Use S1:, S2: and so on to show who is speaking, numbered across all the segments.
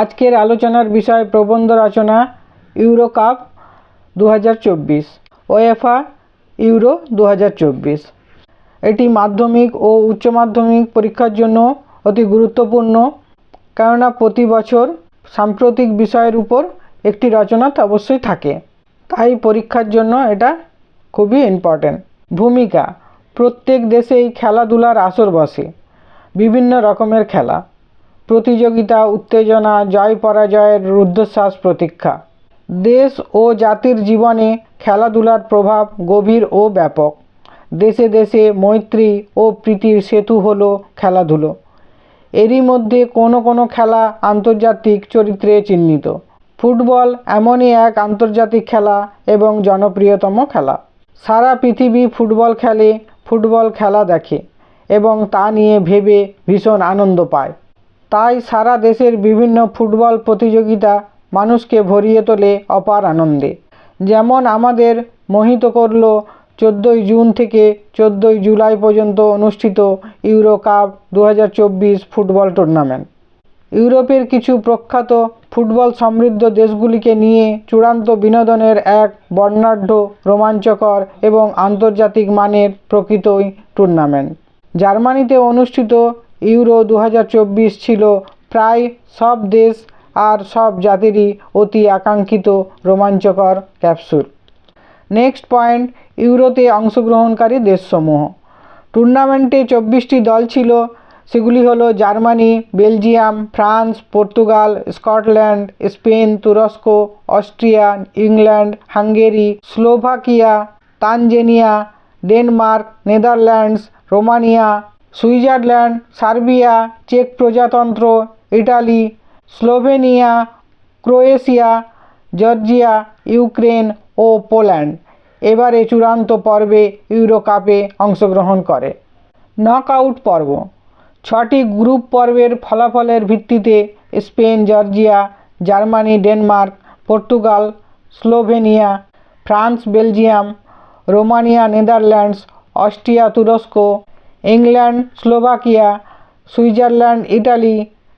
S1: আজকের আলোচনার বিষয় প্রবন্ধ রচনা ইউরো কাপ দু হাজার চব্বিশ ওয়েফা ইউরো দু হাজার চব্বিশ। এটি মাধ্যমিক ও উচ্চ মাধ্যমিক পরীক্ষার জন্য অতি গুরুত্বপূর্ণ, কেননা প্রতি বছর সাম্প্রতিক বিষয়ের উপর একটি রচনা তো অবশ্যই থাকে। তাই পরীক্ষার জন্য এটা খুবই ইম্পর্ট্যান্ট ভূমিকা, প্রত্যেক দেশেই খেলাধুলার আসর বসে, বিভিন্ন রকমের খেলা। প্রতিযোগিতা, উত্তেজনা জয় পরাজয়ের রুদ্ধশ্বাস প্রতীক্ষা। দেশ ও জাতির জীবনে খেলাধুলার প্রভাব গভীর ও ব্যাপক। দেশে দেশে মৈত্রী ও প্রীতির সেতু হলো খেলাধুলো। এরই মধ্যে কোনো কোনো খেলা আন্তর্জাতিক চরিত্রে চিহ্নিত। ফুটবল এমনই এক আন্তর্জাতিক খেলা এবং জনপ্রিয়তম খেলা। সারা পৃথিবী ফুটবল খেলে, ফুটবল খেলা দেখে এবং তা নিয়ে ভেবে ভীষণ আনন্দ পায়। তাই সারা দেশের বিভিন্ন ফুটবল প্রতিযোগিতা মানুষকে ভরিয়ে তোলে অপার আনন্দে। যেমন আমাদের মোহিত করল চোদ্দোই জুন থেকে চোদ্দোই জুলাই পর্যন্ত অনুষ্ঠিত ইউরো কাপ দু হাজার চব্বিশ ফুটবল টুর্নামেন্ট। ইউরোপের কিছু প্রখ্যাত ফুটবল সমৃদ্ধ দেশগুলিকে নিয়ে চূড়ান্ত বিনোদনের এক বর্ণাঢ্য, রোমাঞ্চকর এবং আন্তর্জাতিক মানের প্রকৃতই টুর্নামেন্ট। জার্মানিতে অনুষ্ঠিত ইউরো দু হাজার চব্বিশ ছিল প্রায় সব দেশ আর সব জাতিরই অতি আকাঙ্ক্ষিত রোমাঞ্চকর ক্যাপসুল। নেক্সট পয়েন্ট, ইউরোতে অংশগ্রহণকারী দেশসমূহ। টুর্নামেন্টে চব্বিশটি দল ছিল, সেগুলি হলো Germany, Belgium, France, Portugal, Scotland, Spain, তুরস্ক, Austria, England, Hungary, Slovakia, Tanzania, Denmark, Netherlands, Romania Switzerland, Serbia, check প্রজাতন্ত্র, Italy, Slovenia, Croatia, Georgia, Ukraine ও পোল্যান্ড। এবারে চূড়ান্ত পর্বে ইউরো কাপে অংশগ্রহণ করে। নকআউট পর্ব। ছটি গ্রুপ পর্বের ফলাফলের ভিত্তিতে Spain, Georgia, Germany, Denmark, Portugal, Slovenia, France, Belgium, Romania, Netherlands, Austria, তুরস্ক England, Slovakia, Switzerland, Italy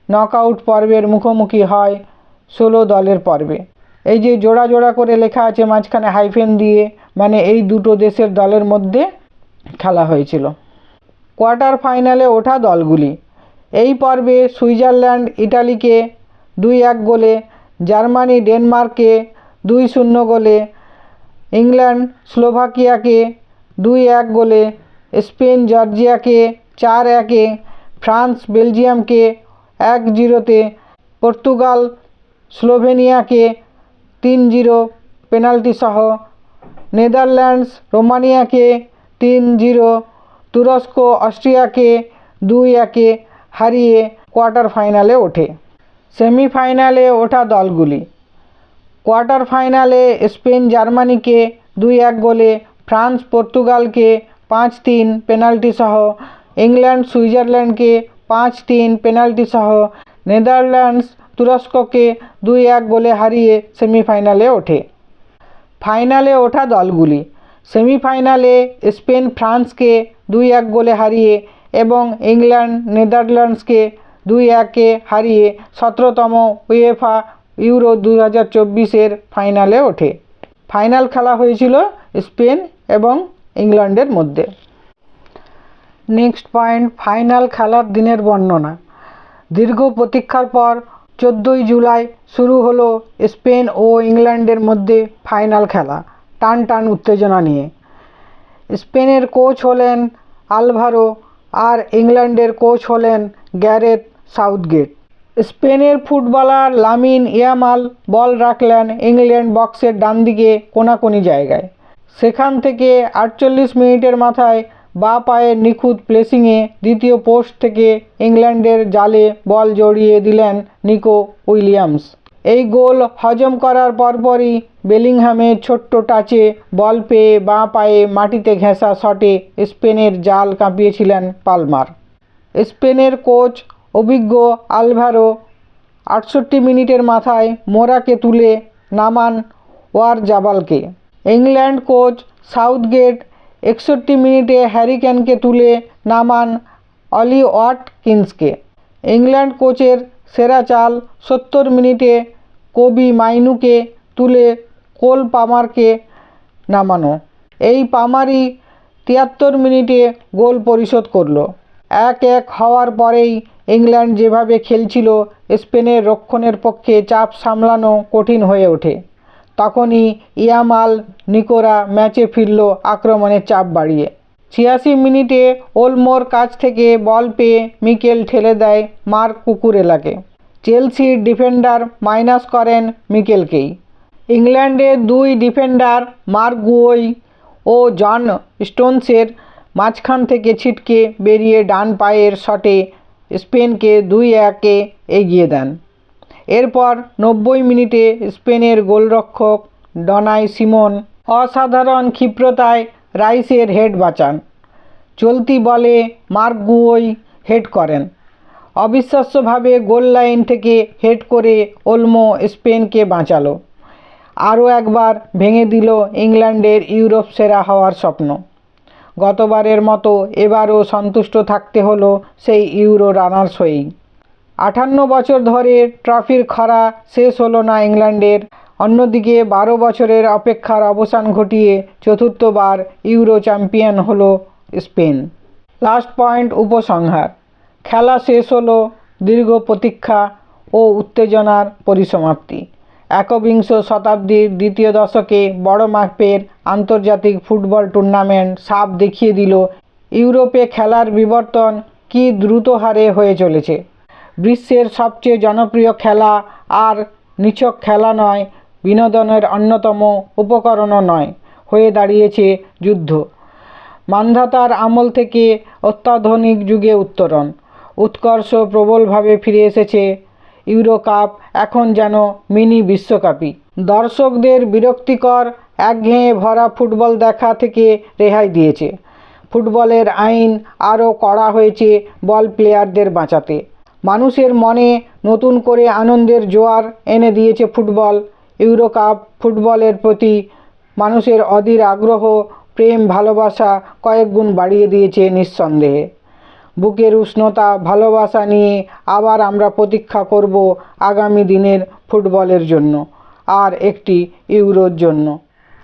S1: knockout পর্বের মুখোমুখি হয় ষোলো দলের পর্বে। এই যে জোড়া জোড়া করে লেখা আছে মাঝখানে হাইফেন দিয়ে মানে এই দুটো দেশের দলের মধ্যে খেলা হয়েছিল। কোয়ার্টার ফাইনালে ওঠা দলগুলি। এই পর্বে সুইজারল্যান্ড ইটালিকে দুই এক গোলে, জার্মানি ডেনমার্ককে দুই শূন্য গোলে, ইংল্যান্ড, স্লোভাকিয়াকে দুই এক গোলে স্পেন জর্জিয়াকে চার একে, ফ্রান্স বেলজিয়ামকে এক জিরোতে, পর্তুগাল স্লোভেনিয়াকে তিন জিরো পেনাল্টি সহ নেদারল্যান্ডস রোমানিয়াকে তিন জিরো, তুরস্ক অস্ট্রিয়াকে দুই একে হারিয়ে কোয়ার্টার ফাইনালে ওঠে। সেমিফাইনালে ওঠা দলগুলি। কোয়ার্টার ফাইনালে স্পেন জার্মানিকে দুই এক গোলে, ফ্রান্স পর্তুগালকে পাঁচ তিন পেনাল্টি সহ। ইংল্যান্ড, সুইজারল্যান্ডকে পাঁচ তিন পেনাল্টি সহ। নেদারল্যান্ডস তুরস্ককে দুই এক গোলে হারিয়ে সেমিফাইনালে ওঠে। ফাইনালে ওঠা দলগুলি। সেমিফাইনালে স্পেন ফ্রান্সকে দুই এক গোলে হারিয়ে এবং ইংল্যান্ড, নেদারল্যান্ডসকে দুই একে হারিয়ে সতেরোতম উয়েফা ইউরো দু হাজার চব্বিশের ফাইনালে ওঠে। ফাইনাল খেলা হয়েছিল স্পেন এবং ইংল্যান্ডের মধ্যে। নেক্সট পয়েন্ট, ফাইনাল খেলার দিনের বর্ণনা। দীর্ঘ প্রতীক্ষার পর চোদ্দোই জুলাই শুরু হলো স্পেন ও ইংল্যান্ডের মধ্যে ফাইনাল খেলা, টান টান উত্তেজনা নিয়ে। স্পেনের কোচ হলেন আলভারো আর ইংল্যান্ডের কোচ হলেন গ্যারেথ সাউথগেট। স্পেনের ফুটবলার লামিন ইয়ামাল বল রাখলেন ইংল্যান্ড বক্সের ডান দিকে কোনাকুনি জায়গায়। সেখান থেকে আটচল্লিশ মিনিটের মাথায় বা পায়ের নিখুঁত প্লেসিংয়ে দ্বিতীয় পোস্ট থেকে ইংল্যান্ডের জালে বল জড়িয়ে দিলেন নিকো উইলিয়ামস। এই গোল হজম করার পরপরই বেলিংহামের ছোট্ট টাচে বল পেয়ে বাঁ পায়ে মাটিতে ঘেঁষা শটে স্পেনের জাল কাঁপিয়েছিলেন পালমার। স্পেনের কোচ অভিজ্ঞ আলভারো আটষট্টি মিনিটের মাথায় মোরাকে তুলে নামান ওয়ার জাবালকে ইংল্যান্ড কোচ সাউথগেট একষট্টি মিনিটে হ্যারিকেনকে তুলে নামান অলি ওয়াটকিন্সকে। ইংল্যান্ড কোচের সেরা চাল সত্তর মিনিটে কবি মাইনুকে তুলে কোল পামারকে নামানো। এই পামারই তিয়াত্তর মিনিটে গোল পরিশোধ করল। এক এক হওয়ার পরেই ইংল্যান্ড যেভাবে খেলছিল, স্পেনের রক্ষণের পক্ষে চাপ সামলানো কঠিন হয়ে ওঠে। তখনই ইয়ামাল নিকোরা ম্যাচে ফিরল আক্রমণের চাপ বাড়িয়ে। ছিয়াশি মিনিটে ওলমোর কাছ থেকে বল পেয়ে মিকেল ঠেলে দেয় মার্ক কুকুরেলাকে। চেলসির ডিফেন্ডার মাইনাস করেন মিকেলকেই। ইংল্যান্ডের দুই ডিফেন্ডার মার্ক গুয়োই ও জন স্টোনসের মাঝখান থেকে ছিটকে বেরিয়ে ডান পায়ের শটে স্পেনকে দুই একে এগিয়ে দেন। এরপর নব্বই মিনিটে স্পেনের গোলরক্ষক ডনাই সিমন অসাধারণ ক্ষিপ্রতায় রাইসের হেড বাঁচান। চলতি বলে মার্ক গুয়োই হেড করেন। অবিশ্বাস্যভাবে গোল লাইন থেকে হেড করে ওলমো স্পেনকে বাঁচালো। আরও একবার ভেঙে দিল ইংল্যান্ডের ইউরোপ সেরা হওয়ার স্বপ্ন। গতবারের মতো এবারও সন্তুষ্ট থাকতে হলো সেই ইউরো রানার্স হয়েই। আটান্ন বছর ধরে ট্রফির খরা শেষ হলো না ইংল্যান্ডের। অন্যদিকে বারো বছরের অপেক্ষার অবসান ঘটিয়ে চতুর্থবার ইউরো চ্যাম্পিয়ন হলো স্পেন। লাস্ট পয়েন্ট উপসংহার। খেলা শেষ হলো দীর্ঘ প্রতীক্ষা ও উত্তেজনার পরিসমাপ্তি। একবিংশ শতাব্দীর দ্বিতীয় দশকে বড় মাপের আন্তর্জাতিক ফুটবল টুর্নামেন্ট সাপ দেখিয়ে দিল ইউরোপে খেলার বিবর্তন কী দ্রুত হারে হয়ে চলেছে। বিশ্বের সবচেয়ে জনপ্রিয় খেলা আর নিছক খেলা নয়, বিনোদনের অন্যতম উপকরণও নয়, হয়ে দাঁড়িয়েছে যুদ্ধ। মান্ধাতার আমল থেকে অত্যাধুনিক যুগে উত্তরণ। উৎকর্ষ প্রবলভাবে ফিরে এসেছে ইউরো কাপ এখন যেন মিনি বিশ্বকাপই। দর্শকদের বিরক্তিকর একঘেয়ে ভরা ফুটবল দেখা থেকে রেহাই দিয়েছে। ফুটবলের আইন আরও কড়া হয়েছে বল প্লেয়ারদের বাঁচাতে। মানুষের মনে নতুন করে আনন্দের জোয়ার এনে দিয়েছে ফুটবল। ইউরো কাপ ফুটবলের প্রতি মানুষের অধীর আগ্রহ, প্রেম, ভালোবাসা কয়েক গুণ বাড়িয়ে দিয়েছে নিঃসন্দেহে। বুকের উষ্ণতা, ভালোবাসা নিয়ে আবার আমরা প্রতীক্ষা করব আগামী দিনের ফুটবলের জন্য, আর একটি ইউরোর জন্য।